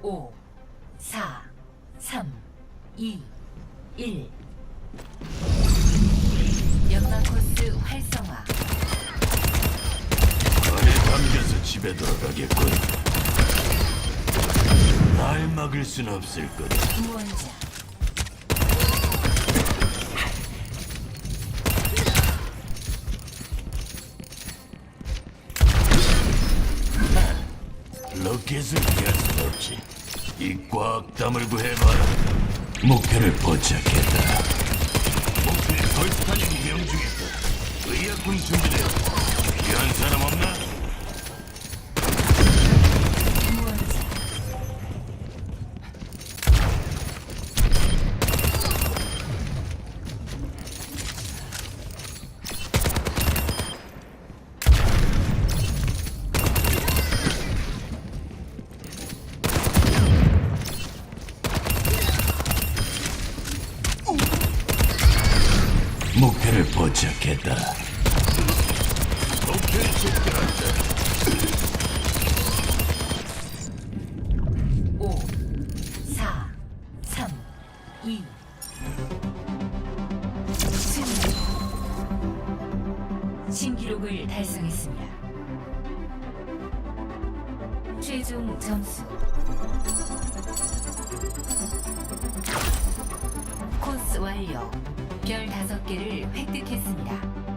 5, 4, 3, 2, 1. 연마 코스 활성화. 안에 담겨서 집에 돌아가겠군. 날 막을 순 없을 거다. 무원자. 로켓을 피할 순 없지. 이꽉 다물고 해봐라. 목표를 포착했다. 목표에 걸스타님 명중했다. 의약품 준비되었다. 목표를 포착했다. 목표에 접근한다. 5, 4, 3, 2. 승리. 신기록을 달성했습니다. 최종 점수. 코스 완료. 별 5개를 획득했습니다.